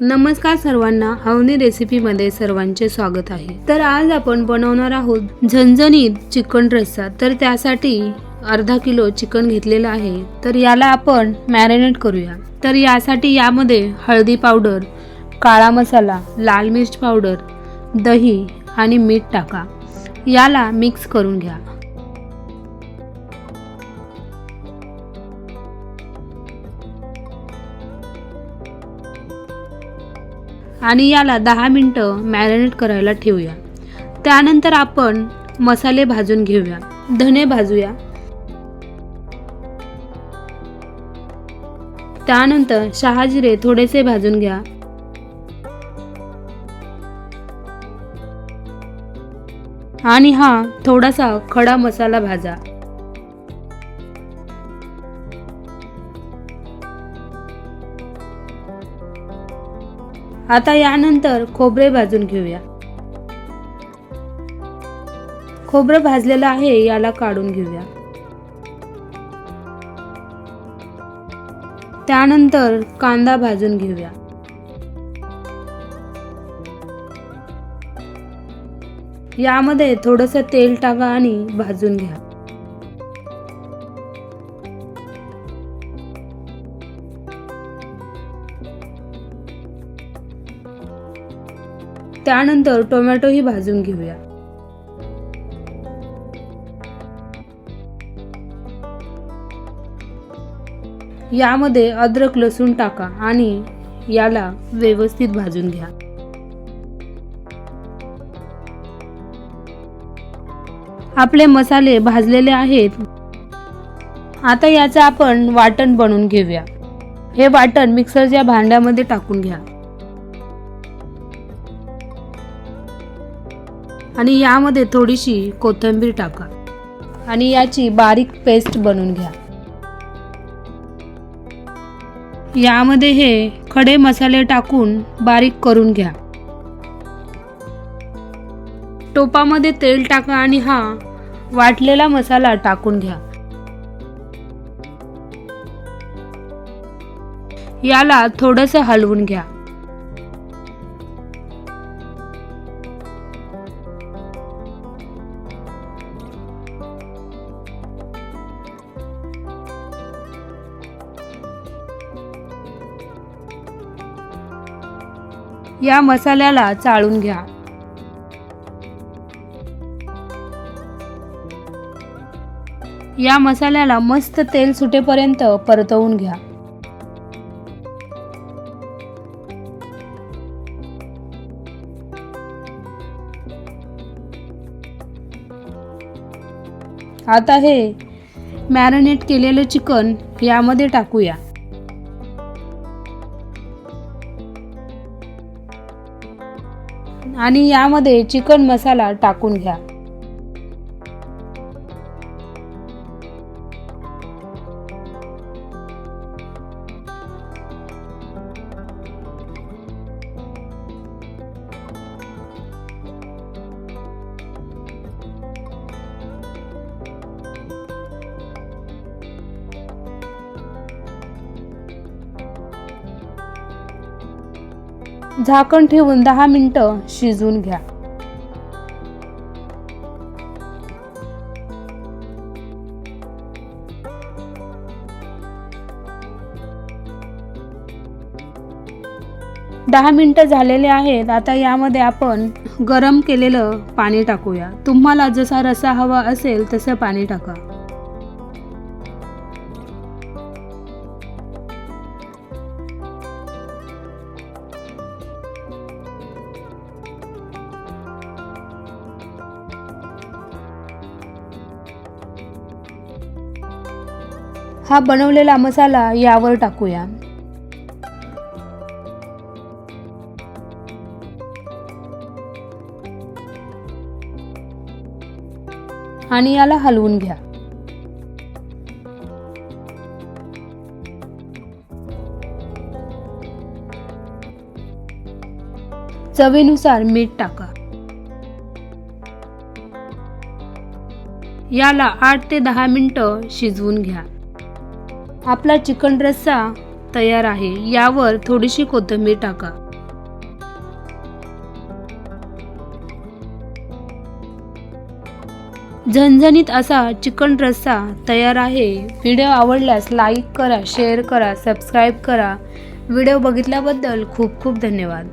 नमस्कार सर्वांना अवनी रेसिपीमध्ये सर्वांचे स्वागत आहे. तर आज आपण बनवणार आहोत झणझणीत चिकन रस्सा. तर त्यासाठी अर्धा किलो चिकन घेतलेलं आहे. तर याला आपण मॅरिनेट करूया. तर यासाठी यामध्ये हळदी पावडर काळा मसाला लाल मिर्च पावडर दही आणि मीठ टाका. याला मिक्स करून घ्या. आणि याला दहा मिनटं मॅरिनेट करायला ठेवूया. त्यानंतर आपण मसाले भाजून घेऊया. धने भाजूया. त्यानंतर शहाजिरे थोडेसे भाजून घ्या. आणि हा थोडासा खडा मसाला भाजा. आता यानंतर खोबरे भाजून घेऊया. खोबरं भाजलेलं आहे याला काढून घेऊया. त्यानंतर कांदा भाजून घेऊया. यामध्ये थोडस तेल टाका आणि भाजून घ्या. त्यानंतर टोमॅटोही भाजून घेऊया. यामध्ये अद्रक लसूण टाका आणि याला व्यवस्थित भाजून घ्या. आपले मसाले भाजलेले आहेत. आता याचं आपण वाटण बनवून घेऊया. हे वाटण मिक्सरच्या भांड्यामध्ये टाकून घ्या. आणि यामध्ये थोडीशी कोथिंबीर टाका. आणि याची बारीक पेस्ट बनवून घ्या. यामध्ये हे खडे मसाले टाकून बारीक करून घ्या. टोपामध्ये तेल टाका आणि हा वाटलेला मसाला टाकून घ्या. याला थोडंसं हलवून घ्या. या मसाल्याला चाळून घ्या. या मसाल्याला मस्त तेल सुटेपर्यंत परतवून घ्या. आता हे मॅरिनेट केलेलं चिकन यामध्ये टाकूया. आणि यामध्ये चिकन मसाला टाकून घ्या. झाकण ठेवून दहा मिनटं शिजवून घ्या. दहा मिनटं झालेले आहेत. आता यामध्ये आपण गरम केलेलं पाणी टाकूया. तुम्हाला जसा रसा हवा असेल तसं पाणी टाका. हा बनवलेला मसाला यावर टाकूया. आणि याला हलवून घ्या. चवीनुसार मीठ टाका. याला आठ ते दहा मिनटं शिजवून घ्या. आपला चिकन रस्सा तयार आहे. यावर थोडीशी कोथिंबीर टाका. झणझणीत असा चिकन रस्सा तयार आहे. व्हिडिओ आवडल्यास लाईक करा शेअर करा सबस्क्राईब करा. व्हिडिओ बघितल्याबद्दल खूप खूप धन्यवाद.